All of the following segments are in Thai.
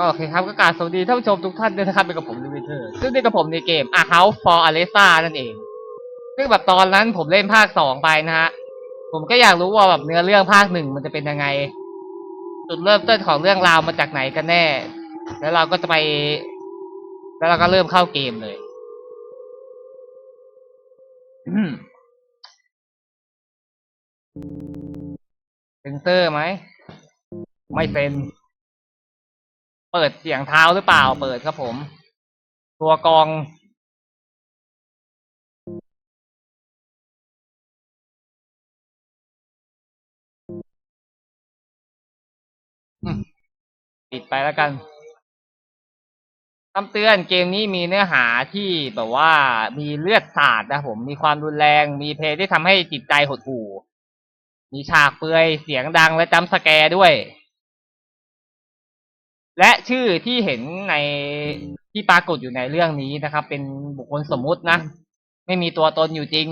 ก็โอเคครับก็กราบสวัสดีท่านผู้ชมทุกท่านด้วยนะครับเป็นกับผมลิวิเทอร์ซึ่งนี่กับผมในเกม A House for Alessa นั่นเอง ซึ่งแบบตอนนั้นผมเล่นภาคสองไปนะฮะผมก็อยากรู้ว่าแบบเนื้อเรื่องภาคหนึ่งมันจะเป็นยังไง จุดเริ่มต้นของเรื่องราวมาจากไหนกันแน่ แล้วเราก็จะไป แล้วเราก็เริ่มเข้าเกมเลยเซนเซอร์ไหม ไม่เซ็น เปิดเสียงเท้าหรือเปล่า เปิดครับผม ตัวกอง ปิดไปแล้วกันคำเตือนเกมนี้มีเนื้อหาที่แบบว่ามีเลือดสาดนะผมมีความรุนแรงมีเพลงที่ทำให้จิตใจหดหู่ มีฉากเปลือยเสียงดังและจำสแกร์ด้วย และชื่อที่เห็นในที่ปรากฏอยู่ในเรื่องนี้นะครับ เป็นบุคคลสมมุตินะ ไม่มีตัวตนอยู่จริง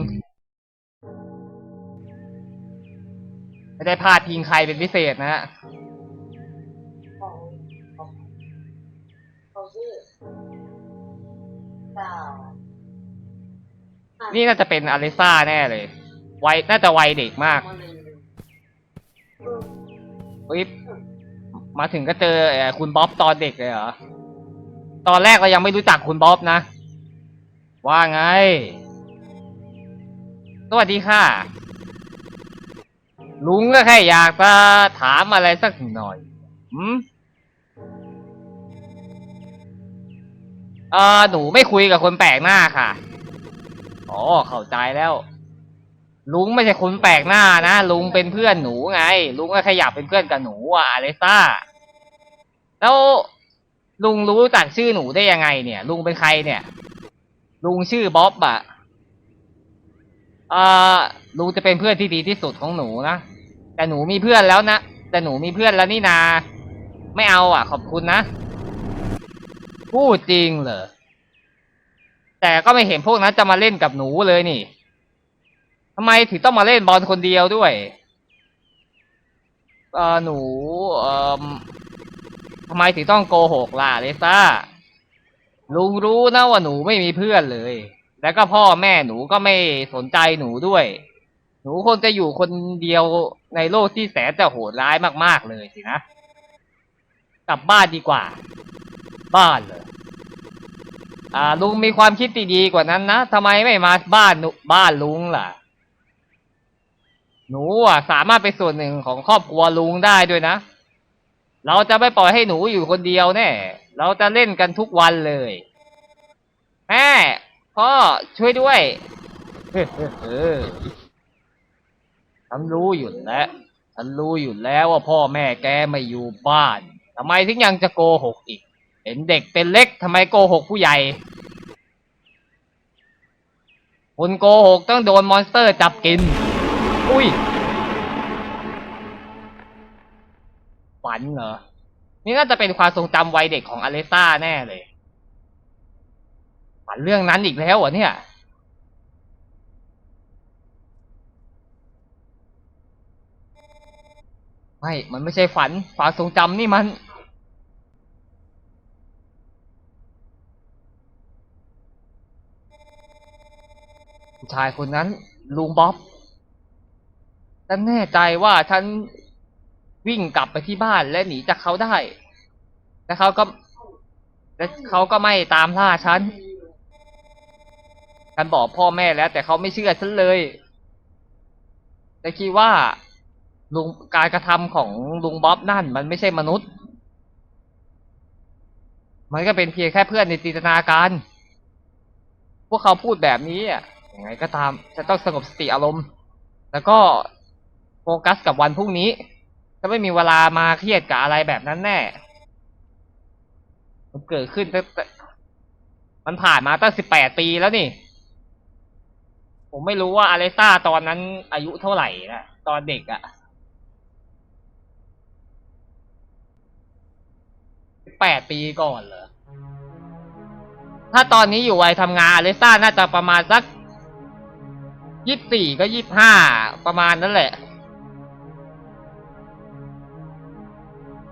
ไม่ได้พาดพิงใครเป็นพิเศษนะฮะของของเขาชื่อเก้าอะนี่น่าจะเป็นอลิซ่าแน่เลย วัยน่าจะวัยเด็กมากมหนึ่งเอออุ๊ย มาถึงก็เจอเอ่อคุณบ๊อบตอนเด็กเลยเหรอ ตอนแรกเรายังไม่รู้จักคุณบ๊อบนะ ว่าไง สวัสดีค่ะ ลุงก็แค่อยากจะถามอะไรสักหน่อยหืมเออหนูไม่คุยกับคนแปลกหน้าค่ะ อ๋อ เข้าใจแล้ว ลุงไม่ใช่คนแปลกหน้านะลุงเป็นเพื่อนหนูไง ลุงก็แค่อยากเป็นเพื่อนกับหนูอะอเลซ่า แล้วลุงรู้จักชื่อหนูได้ยังไง เนี่ย ลุงเป็นใครเนี่ย ลุงชื่อบ๊อบอะเออลุงจะเป็นเพื่อนที่ดีที่สุดของหนูนะแต่หนูมีเพื่อนแล้วนะแต่หนูมีเพื่อนแล้วนี่นา ไม่เอาอะ ขอบคุณนะพูดจริงเหรอแต่ก็ไม่เห็นพวกนั้นจะมาเล่นกับหนูเลยนี่ ทำไมถึงต้องมาเล่นบอลคนเดียวด้วยเออหนูเออทำไมถึงต้องโกหกล่ะเลซ่าลุงรู้นะว่าหนูไม่มีเพื่อนเลย แล้วก็พ่อแม่หนูก็ไม่สนใจหนูด้วย หนูคงจะอยู่คนเดียวในโลกที่แสนจะโหดร้ายมากๆเลยสินะ กลับบ้านดีกว่า บ้านเลยอ่าลุงมีความคิดดีๆกว่านั้นนะทำไมไม่มาบ้านบ้านลุงล่ะ หนูอะสามารถเป็นส่วนหนึ่งของครอบครัวลุงได้ด้วยนะ เราจะไม่ปล่อยให้หนูอยู่คนเดียวแน่ เราจะเล่นกันทุกวันเลย แม่พ่อช่วยด้วยฉันรู้อยู่แล้วฉันรู้อยู่แล้วว่าพ่อแม่แกไม่อยู่บ้านทำไมถึงยังจะโกหกอีก เห็นเด็กเป็นเล็กทำไมโกหกผู้ใหญ่คนโกหกต้องโดนมอนสเตอร์จับกิน อุ้ยฝันเหรอ นี่น่าจะเป็นความทรงจำวัยเด็กของอเลซ่าแน่เลยฝันเรื่องนั้นอีกแล้วเหรอเนี่ยไม่ มันไม่ใช่ฝัน ความทรงจำนี่มัน ผู้ชายคนนั้นลุงบ๊อบ ฉันแน่ใจว่าฉันวิ่งกลับไปที่บ้านและหนีจากเขาได้ และเขาก็ และเขาก็ไม่ตามล่าฉัน ฉันบอกพ่อแม่แล้ว แต่เขาไม่เชื่อฉันเลยแต่คิดว่าลุงการกระทำของลุงบ๊อบนั่น มันไม่ใช่มนุษย์ มันก็เป็นเพียงแค่เพื่อนในจินตนาการ พวกเขาพูดแบบนี้อะยังไงก็ตาม จะต้องสงบสติอารมณ์ แล้วก็ ฟกัสกับวันพรุ่งนี้ จะไม่มีเวลามาเครียดกับอะไรแบบนั้นแน่ มันเกิดขึ้นตั้งแต่มันผ่านมาตั้งสิบแปดปีแล้วนี่ ผมไม่รู้ว่าอเลซ่าตอนนั้นอายุเท่าไหร่นะตอนเด็กอะสิบแปดปีก่อนเหรอ ถ้าตอนนี้อยู่วัยทำงานอเลซ่าน่าจะประมาณสักยี่สี่ก็ยี่ห้าประมาณนั้นแหละ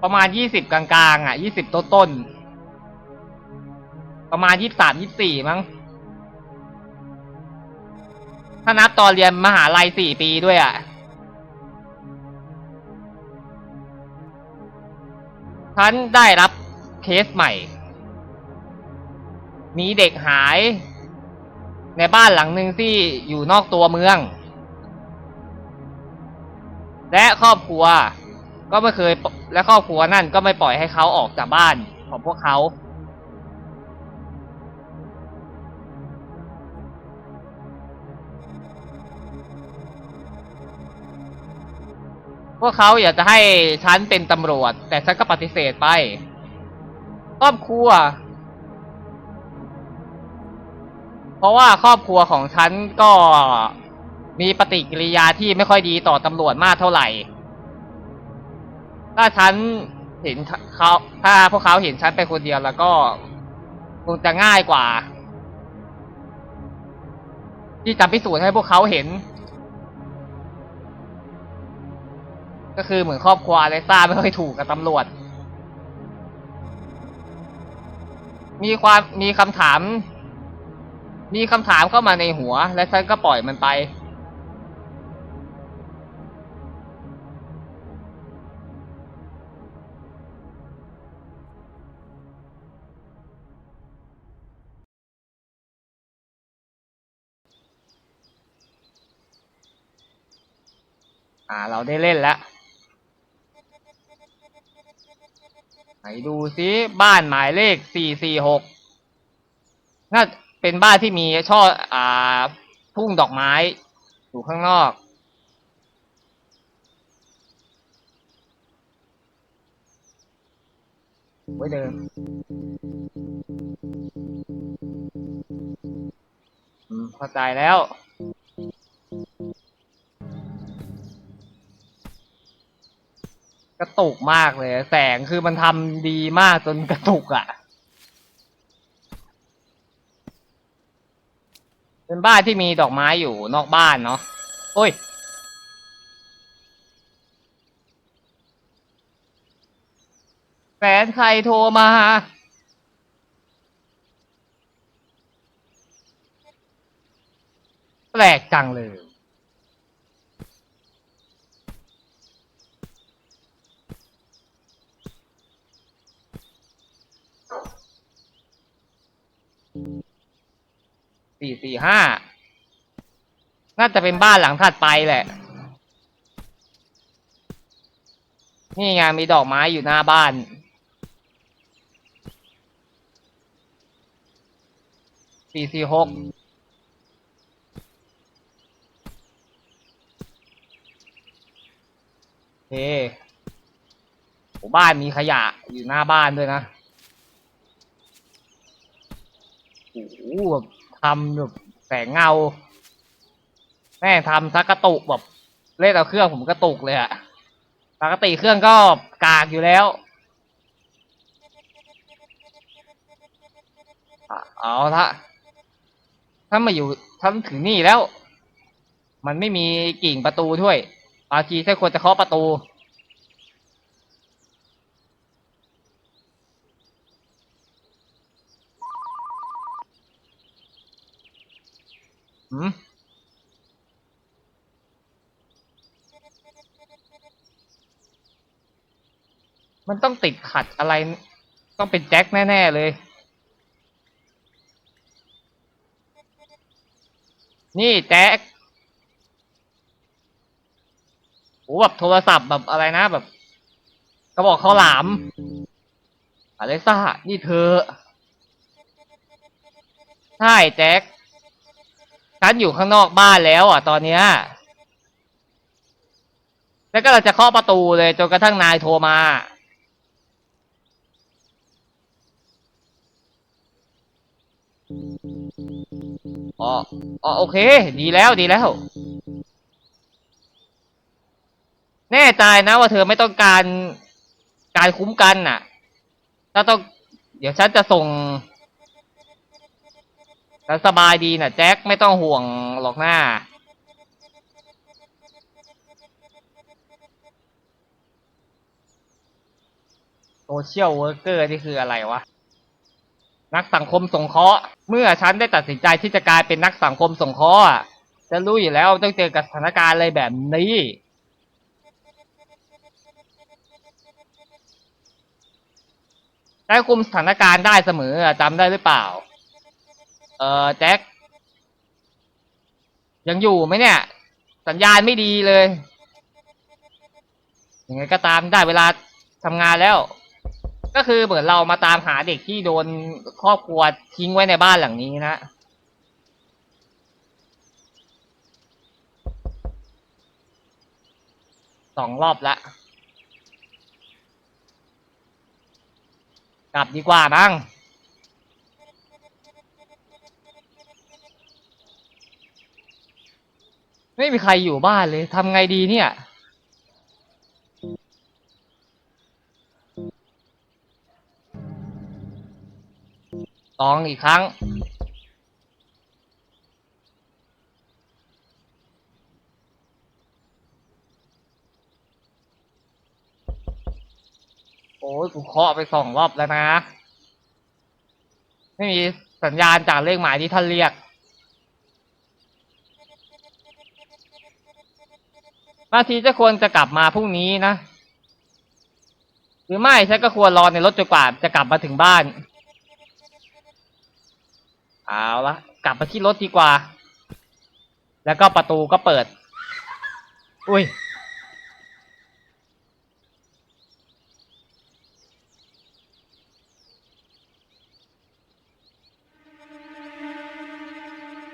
ประมาณยี่สิบกลางๆ อะยี่สิบต้นๆประมาณยี่สามยี่สี่มั้ง ถ้านับตอนเรียนมหาลัยสี่ปีด้วยอะ ฉันได้รับเคสใหม่ มีเด็กหาย ในบ้านหลังหนึ่งที่อยู่นอกตัวเมือง และครอบครัว ก็ไม่เคยและครอบครัวนั่นก็ไม่ปล่อยให้เขาออกจากบ้านของพวกเขา พวกเขาอยากจะให้ฉันเป็นตำรวจ แต่ฉันก็ปฏิเสธไปครอบครัว เพราะว่าครอบครัวของฉันก็มีปฏิกิริยาที่ไม่ค่อยดีต่อตำรวจมากเท่าไหร่ ถ้าฉันเห็นเขาถ้าพวกเขาเห็นฉันไปคนเดียวแล้วก็คงจะง่ายกว่า ที่จะพิสูจน์ให้พวกเขาเห็น ก็คือเหมือนครอบครัวเลซ่าไม่ค่อยถูกกับตำรวจ มีความมีคำถาม มีคำถามเข้ามาในหัว และฉันก็ปล่อยมันไป อ่า เราได้เล่นแล้วไหนดูซิบ้านหมายเลขสี่สี่หกน่าเป็นบ้านที่มีช่ออ่าทุ่งดอกไม้ อยู่ข้างนอกไว้เดิมอืมเข้าใจแล้ว กระตุกมากเลย แสงคือมันทำดีมากจนกระตุกอะ่ะ เป็นบ้านที่มีดอกไม้อยู่นอกบ้านเนาะโอ้ยแฟนใครโทรมาแปลกจังเลย สี่สี่ ห้า น่าจะเป็นบ้านหลังถัดไปแหละ นี่ไงมีดอกไม้อยู่หน้าบ้าน สี่สี่หกเคโหบ้านมีขยะอยู่หน้าบ้านด้วยนะ โอ้โหแบบทำแบบ แสงเงา แม่งทำซักกระตุกแบบเล่นเอาเครื่องผมกระตุกเลยอะปกติเครื่องก็กากอยู่แล้วอะเอาละถ้ามาอยู่ถ้ามาถึงนี่แล้ว มันไม่มีกิ่งประตูด้วยบางทีใช่ควรจะเคาะประตู หืมมันต้องติดขัดอะไร ต้องเป็นแจ็คแน่ ๆ เลย นี่แจ็คโอ้แบบโทรศัพท์แบบอะไรนะแบบกระบอกข้าวหลามอเล็กซ่า นี่เธอ ใช่แจ็ค ฉันอยู่ข้างนอกบ้านแล้ว อะ ตอนเนี้ย แล้วก็เราจะเคาะประตูเลยจนกระทั่งนายโทรมา อ๋อ อ๋อ โอเค ดีแล้ว ดีแล้ว แน่ใจนะว่าเธอไม่ต้องการการคุ้มกันน่ะ ถ้าต้อง เดี๋ยวฉันจะส่ง แต่สบายดีนะแจ็คไม่ต้องห่วงหรอกหน้า โซเชียลเวิร์กเกอร์นี่คืออะไรวะ นักสังคมสงเคราะห์ เมื่อฉันได้ตัดสินใจที่จะกลายเป็นนักสังคมสงเคราะห์จะรู้อยู่แล้วต้องเจอกับสถานการณ์อะไรแบบนี้ได้คุมสถานการณ์ได้เสมอจำได้หรือเปล่า เออแจ็คยังอยู่ไหมเนี่ย สัญญาณไม่ดีเลยยังไงก็ตามได้เวลาทำงานแล้ว ก็คือเหมือนเรามาตามหาเด็กที่โดนครอบครัวทิ้งไว้ในบ้านหลังนี้นะสองรอบละกลับดีกว่าบ้าง ไม่มีใครอยู่บ้านเลยทำไงดีเนี่ยลองอีกครั้ง โอ้ยกูเคาะไปสองรอบแล้วนะ ไม่มีสัญญาณจากเลขหมายที่ท่านเรียก บางทีจะควรจะกลับมาพรุ่งนี้นะ หรือไม่ฉันก็ควรรอในรถจนกว่าจะกลับมาถึงบ้าน เอาละกลับมาที่รถดีกว่า แล้วก็ประตูก็เปิด อุ้ย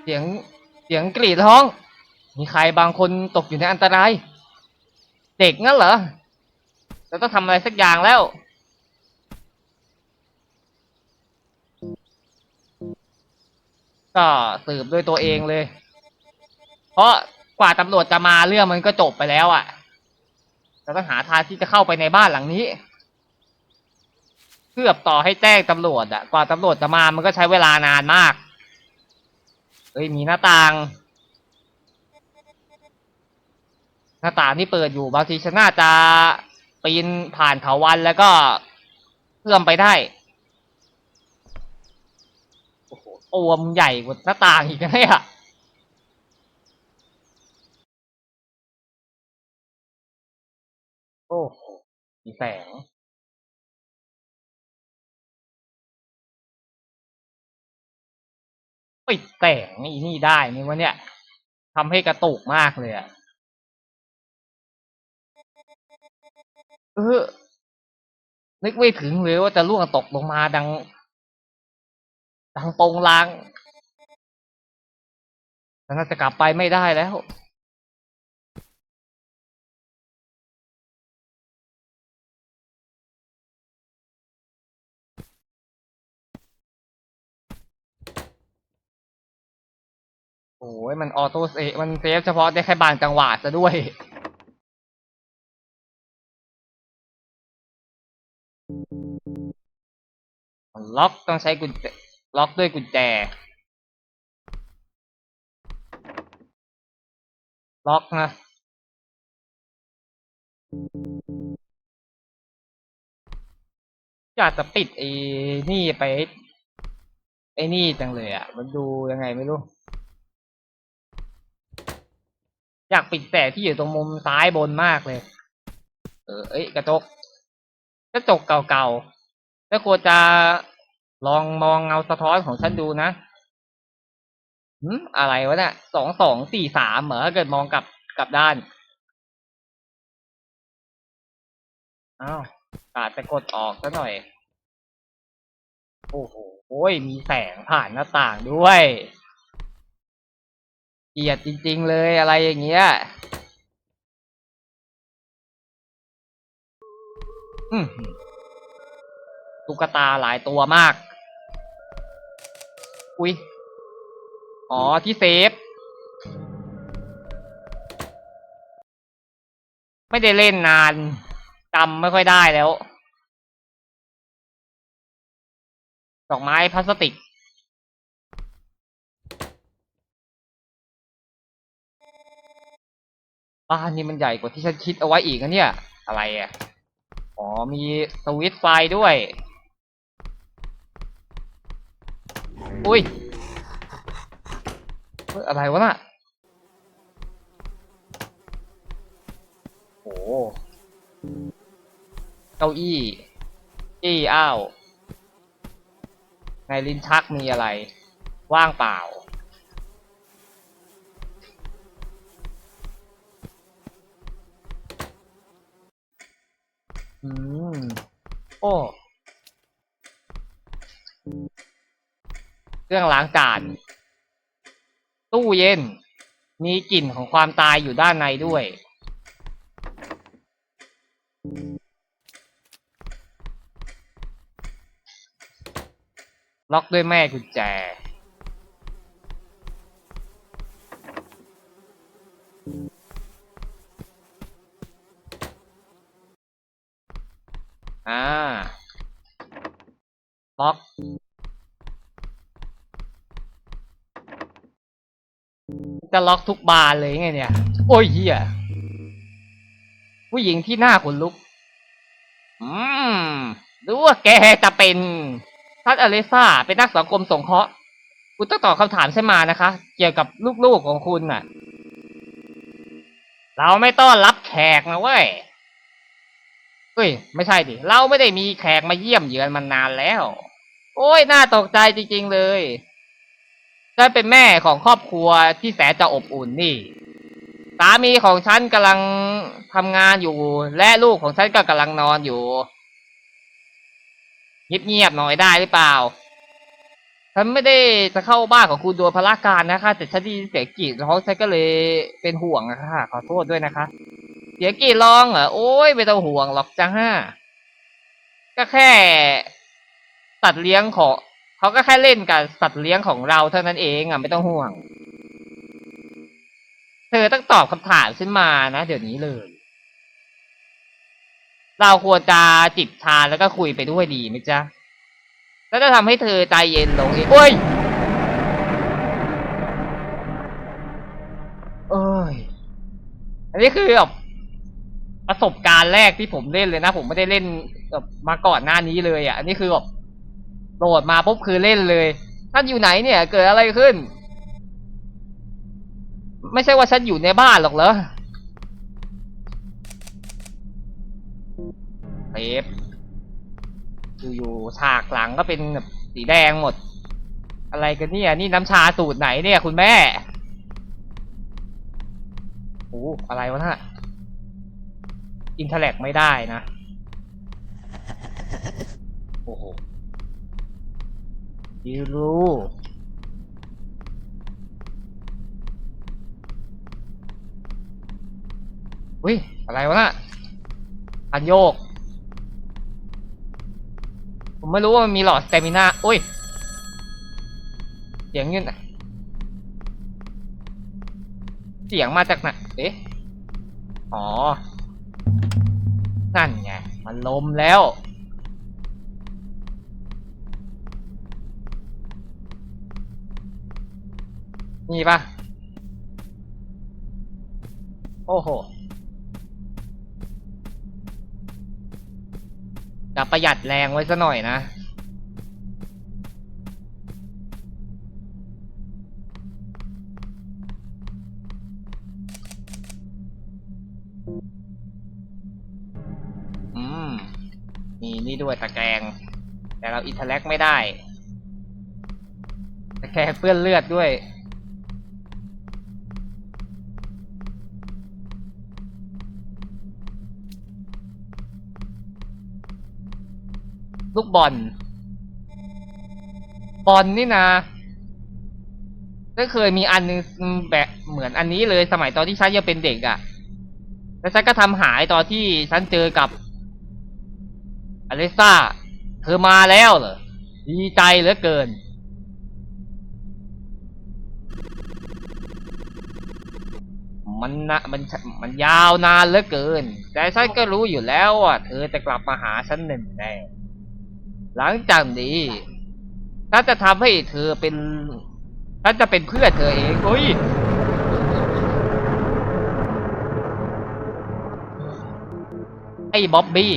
เสียงเสียงกรีดร้อง มีใครบางคนตกอยู่ในอันตราย เด็กงั้นเหรอเราต้องทำอะไรสักอย่างแล้ว ก็สืบด้วยตัวเองเลย เพราะกว่าตำรวจจะมาเรื่องมันก็จบไปแล้วอะ่ะเราต้องหาทางที่จะเข้าไปในบ้านหลังนี้เพื่อต่อให้แจ้งตำรวจอะ่ะกว่าตำรวจจะมามันก็ใช้เวลานานมาก เฮ้ยมีหน้าต่าง หน้าต่างที่เปิดอยู่บางทีฉันน่าจะปีนผ่านเถาวันแล้วก็เพื่อมไปได้โอ้โหตัวมันใหญ่กว่าหน้าต่างอีกนะเนี่ยโอ้โหมีแสงปิดแสงนี่นี่ได้นี่วะเนี่ยทำให้กระตุกมากเลยอะ เออนึกไม่ถึงเลยว่าจะล่วงตกลงมาดัง ดังโปงลางน่าจะกลับไปไม่ได้แล้ว โอ้ยมันออโต้เซฟมันเซฟเฉพาะได้แค่บางจังหวะซะด้วย ล็อกต้องใช้กุญแจล็อกด้วยกุญแจ ล็อกนะ อยากจะปิดไอ้นี่ไป ไอ้นี่จังเลยอะ มันดูยังไงไม่รู้ อยากปิดแต่ที่อยู่ตรงมุมซ้ายบนมากเลย เออ เอ้ย กระจก กระจกเก่าๆแล้วควรจะลองมองเงาสะท้อนของฉันดูนะหืมอะไรวะเนี่ยสองสองสี่สามเหรอถ้าเกิดมองกลับกลับด้านอ้าวอาจจะกดออกซะหน่อย โอ้โหโอ้ยมีแสงผ่านหน้าต่างด้วยเกลียดจริง ๆ เลยอะไรอย่างเงี้ย ตุ๊กตาหลายตัวมาก อุ้ย อ๋อ ที่เซฟ ไม่ได้เล่นนานจำไม่ค่อยได้แล้ว ดอกไม้พลาสติก บ้านนี่มันใหญ่กว่าที่ฉันคิดเอาไว้อีกนะเนี่ย อะไรอะ อ๋อ มีสวิตไฟด้วย อุ้ยเฮ้ยอะไรวะน่ะ โอ้โหเก้าอี้อี้อ้าวในลิ้นชักมีอะไร ว่างเปล่า อืม โอ้ เครื่องล้างจาน ตู้เย็น มีกลิ่นของความตายอยู่ด้านในด้วย ล็อกด้วยแม่กุญแจ อ่าล็อกจะล็อกทุกบานเลยไงเนี่ย โอ้ยเฮียผู้หญิงที่หน้าขนลุก อืมรู้ว่าแกจะเป็นทัดอเลซ่า เป็นนักสังคมสงเคราะห์ คุณต้องตอบคำถามใช่มานะคะ เกี่ยวกับลูกๆของคุณน่ะ เราไม่ต้อนรับแขกนะเว้ย เฮ้ย ไม่ใช่ดิ เราไม่ได้มีแขกมาเยี่ยมเยือนมานานแล้ว โอ้ย น่าตกใจจริง ๆ เลยฉันเป็นแม่ของครอบครัวที่แสนจะอบอุ่นนี่ สามีของฉันกำลังทำงานอยู่ และลูกของฉันก็กำลังนอนอยู่เงียบๆหน่อยได้หรือเปล่า ฉันไม่ได้จะเข้าบ้านของคุณโดยพละการนะคะ แต่ฉันไดีเสียงกรีดร้องฉันก็เลยเป็นห่วงนะคะขอโทษด้วยนะคะ เสียกรีดร้องเหรอโอ้ยไม่ต้องห่วงหรอกจ้าห้าก็แค่สัตว์เลี้ยงของเขาก็แค่เล่นกับสัตว์เลี้ยงของเราเท่านั้นเองอะไม่ต้องห่วง เธอต้องตอบคำถามขึ้นมานะเดี๋ยวนี้เลย เราควรจะจิบชาแล้วก็คุยไปด้วยดีไหมจ๊ะแล้วจะทำให้เธอใจเย็นลงเองโอ้ยเอ้ย อันนี้คือแบบ ประสบการณ์แรกที่ผมเล่นเลยนะ ผมไม่ได้เล่นแบบมาก่อนหน้านี้เลยอะอันนี้คือแบบโหลดมาปุ๊บคือเล่นเลยท่านอยู่ไหนเนี่ย เกิดอะไรขึ้น ไม่ใช่ว่าฉันอยู่ในบ้านหรอกเหรอเทปอยู่ๆฉากหลังก็เป็นแบบสีแดงหมด อะไรกันเนี่ย นี่น้ำชาสูตรไหนเนี่ย คุณแม่โอ้อะไรวะน่ะ อินเทอร์แลกไม่ได้นะ โอ้โหดิรูอุ้ย อะไรวะน่ะพันโยก ผมไม่รู้ว่ามันมีหลอดสเตมินาอุ้ยเสียงอยืนเสียงมาจากไหนเอ๊ะ อ๋อ นั่นไง มันลมแล้ว นี่ปะโอ้โหจะประหยัดแรงไว้ซะหน่อยนะ ด้วยตะแกรงแต่เราอินเทอร์แลกไม่ได้ ตะแกรงเปื้อนเลือดด้วย ลูกบอล บอลนี่นะก็เคยมีอันนึงแบบเหมือนอันนี้เลยสมัยตอนที่ฉันยังเป็นเด็กอะ่ะ แล้วฉันก็ทำหายตอนที่ฉันเจอกับ อเลซ่า เธอมาแล้วเหรอ ดีใจเหลือเกิน มันนะมันมันยาวนานเหลือเกิน แต่ฉันก็รู้อยู่แล้วว่าเธอจะกลับมาหาฉันแน่แน่ หลังจากนี้ฉันจะทำให้เธอเป็นฉันจะเป็นเพื่อนเธอเองโอ้ยไอ้บ๊อบบี้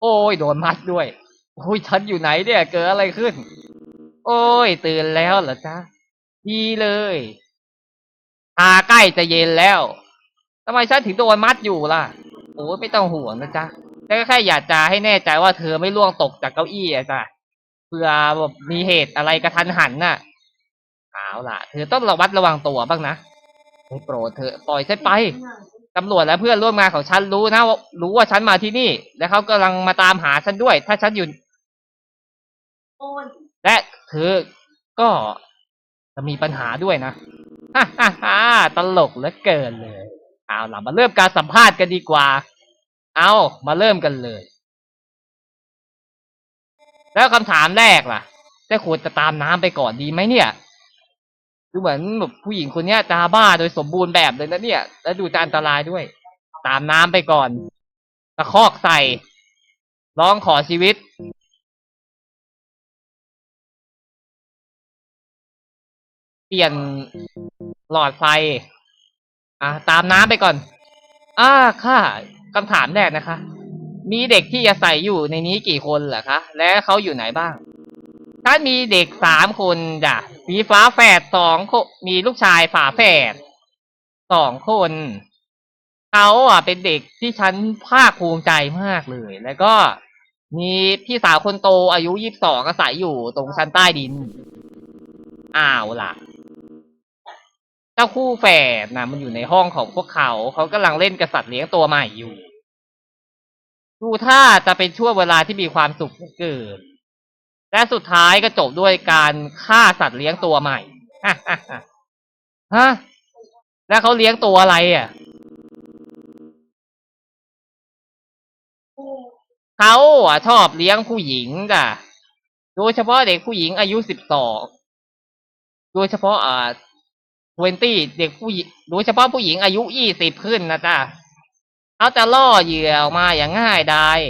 โอ้ยโดนมัดด้วยโอ้ยฉันอยู่ไหนเนี่ย เกิดอะไรขึ้น โอ้ย ตื่นแล้วเหรอจ๊ะดีเลยตาใกล้จะเย็นแล้วทำไมฉันถึงโดนมัดอยู่ล่ะโอ้ยไม่ต้องห่วงนะจ๊ะแต่ก็แค่อยากจะให้แน่ใจว่าเธอไม่ล่วงตกจากเก้าอี้อะจ้ะเผื่อแบบมีเหตุอะไรกระทันหันน่ะเอาล่ะ เธอต้องระวัดระวังตัวบ้างนะโปรดเธอปล่อยฉันไป ตำรวจและเพื่อนร่วมงานของฉันรู้นะว่ารู้ว่าฉันมาที่นี่ และเขากำลังมาตามหาฉันด้วย ถ้าฉันอยู่และเธอก็จะมีปัญหาด้วยนะฮ่าฮ่าฮ่าตลกเหลือเกินเลย เอาล่ะมาเริ่มการสัมภาษณ์กันดีกว่า เอามาเริ่มกันเลย แล้วคำถามแรกล่ะ จะควรจะตามน้ำไปก่อนดีไหมเนี่ย ดูเหมือนแบบผู้หญิงคนเนี้ยจะบ้าโดยสมบูรณ์แบบเลยนะเนี่ย และดูจะอันตรายด้วย ตามน้ำไปก่อน ตะคอกใส่ ร้องขอชีวิต เปลี่ยนหลอดไฟ อะตามน้ำไปก่อน อ่าค่ะคำถามแรกนะคะ มีเด็กที่อาศัยอยู่ในนี้กี่คนเหรอคะ และเขาอยู่ไหนบ้าง ถ้านมีเด็กสามคนจ้ะมีฝาแฝดสองคนมีลูกชายฝาแฝดสองคนเขาอะเป็นเด็กที่ฉันภาคภูมิใจมากเลย แล้วก็มีพี่สาวคนโตอายุยี่สิบสองอาศัยอยู่ตรงชั้นใต้ดิน อ้าวล่ะ เจ้าคู่แฝดนะมันอยู่ในห้องของพวกเขา เขากำลังเล่นกับสัตว์เลี้ยงตัวใหม่อยู่ ดูท่าจะเป็นช่วงเวลาที่มีความสุขเหลือเกิน และสุดท้ายก็จบด้วยการฆ่าสัตว์เลี้ยงตัวใหม่ฮะแล้วเขาเลี้ยงตัวอะไรอะเขาอะชอบเลี้ยงผู้หญิงจ้ะโดยเฉพาะเด็กผู้หญิงอายุสิบสองโดยเฉพาะอ่าทเวนตี้เด็กผู้หญิงโดยเฉพาะผู้หญิงอายุยี่สิบขึ้นนะจ๊ะเขาจะล่อเหยื่อออกมาอย่างง่ายดาย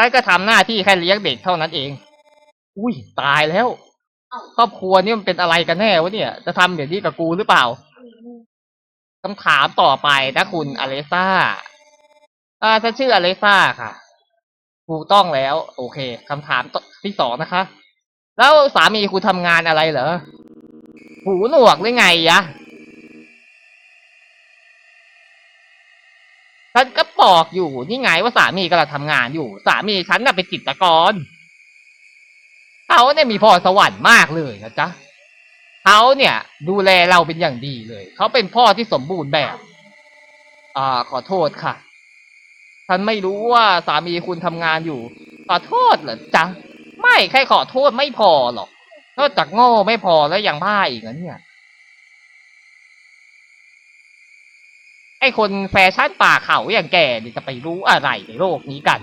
ฉันก็ทำหน้าที่แค่เลี้ยงเด็กเท่านั้นเอง อุ้ยตายแล้วเอ้าครอบครัวนี่มันเป็นอะไรกันแน่วะเนี่ย จะทำแบบนี้กับกูหรือเปล่าคำถามต่อไปนะคุณอเลซ่าอ่าฉันชื่ออเลซ่าค่ะ ถูกต้องแล้ว โอเคคำถามต่อที่สองนะคะ แล้วสามีคุณทำงานอะไรเหรอ หูหนวกหรือไงยะ ฉันก็บอกอยู่นี่ไงว่าสามีกำลังทำงานอยู่ สามีฉันน่ะเป็นจิตรกรเขาเนี่ยมีพรสวรรค์มากเลยนะจ๊ะเขาเนี่ย ดูแลเราเป็นอย่างดีเลย เขาเป็นพ่อที่สมบูรณ์แบบ อ่า ขอโทษค่ะ ฉันไม่รู้ว่าสามีคุณทำงานอยู่ ขอโทษเหรอจ๊ะไม่แค่ขอโทษไม่พอหรอกนอกจากโง่ไม่พอแล้วยังบ้าอีกนะเนี่ย ไอคนแฟชั่นป่าเขาอย่างแกนี่จะไปรู้อะไรในโลกนี้กัน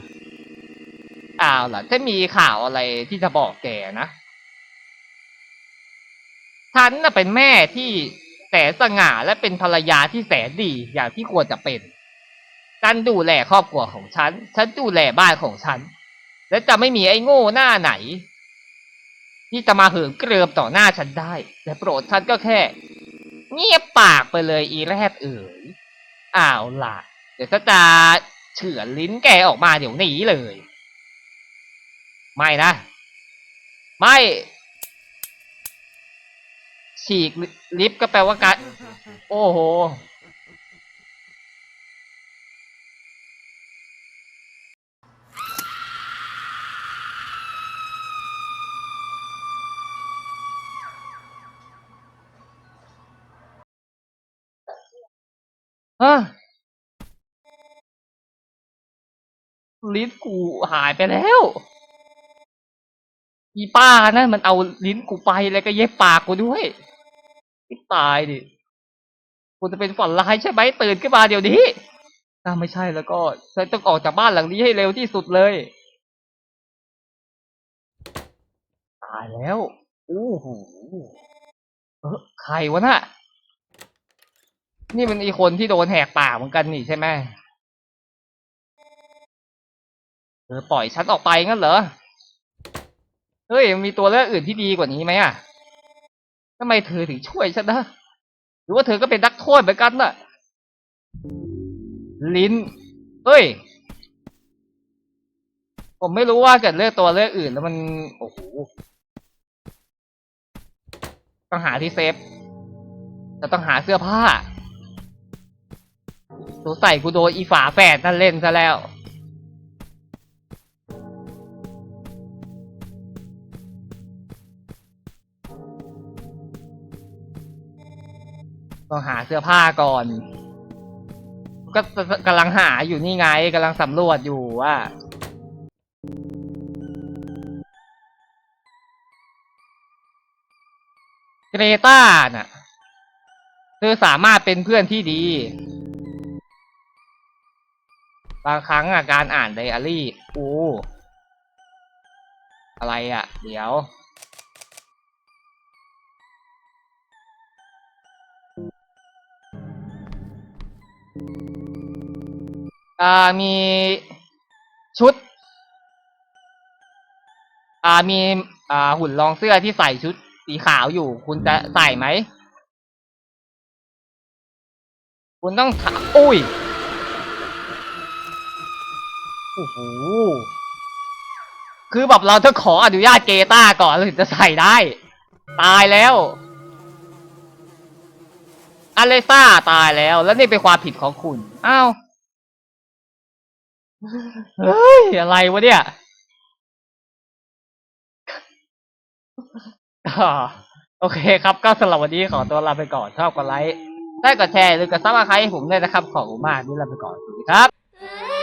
อ้าวล่ะจะมีข่าวอะไรที่จะบอกแกนะฉันน่ะเป็นแม่ที่แสนสง่าและเป็นภรรยาที่แสนดีอย่างที่ควรจะเป็นฉันดูแลครอบครัวของฉัน ฉันดูแลบ้านของฉัน และจะไม่มีไอ้โง่หน้าไหน ที่จะมาเหิมเกริมต่อหน้าฉันได้แต่โปรดฉันก็แค่ เงียบปากไปเลยอีแรดเอ๋ย อ้าวล่ะ เดี๋ยวฉันจะเฉือนลิ้นแกออกมาเดี๋ยวนี้เลย ไม่นะ ไม่ฉีกลิฟก็แปลว่าการ โอ้โห ฮะลิ้นกูหายไปแล้ว อีป้านะมันเอาลิ้นกูไปแล้วก็เย็บปากกูด้วยตายดิกูจะเป็นฝันร้ายใช่ไหมตื่นขึ้นมาเดี๋ยวนี้ถ้าไม่ใช่แล้วก็ฉันต้องออกจากบ้านหลังนี้ให้เร็วที่สุดเลย ตายแล้ว โอ้โหเออใครวะน่ะ นี่มันอีคนที่โดนแหกปากเหมือนกันนี่ใช่ไหมเออปล่อยฉันออกไปงั้นเหรอ เฮ้ยมีตัวเลือกอื่นที่ดีกว่านี้ไหมอะทำไมเธอถึงช่วยฉันนะ หรือว่าเธอก็เป็นนักโทษเหมือนกันน่ะ ลิ้นเฮ้ย ผมไม่รู้ว่าเกิดเลือกตัวเลือกอื่นแล้วมัน โอ้โห ต้องหาที่เซฟจะต้องหาเสื้อผ้า สงสัยกูโดนอีฝาแฝดนั่นเล่นซะแล้ว ต้องหาเสื้อผ้าก่อน ก็กำลังหาอยู่นี่ไงกำลังสำรวจอยู่ว่าเกรตาน่ะ เธอสามารถเป็นเพื่อนที่ดี บางครั้งอะการอ่านไดอารี่อูอะไรอะ เดี๋ยวอ่ามีชุดอ่ามีอ่าหุ่นรองเสื้อที่ใส่ชุดสีขาวอยู่ คุณจะใส่ไหม คุณต้องถามอุ้ย โอ้โห คือแบบเราต้องขออนุญาตเกต้าก่อนเราถึงจะใส่ได้ ตายแล้วอเลซ่าตายแล้ว แล้วนี่เป็นความผิดของคุณ อ้าว เฮ้ย อะไรวะเนี่ยโอเคครับก็สำหรับวันนี้ขอตัวลาไปก่อนชอบกดไลค์ได้กดแชร์หรือกดซับสไครต์ให้ผมด้วยนะครับ ขอบคุณมากที่ลาไปก่อนสวัสดีครับ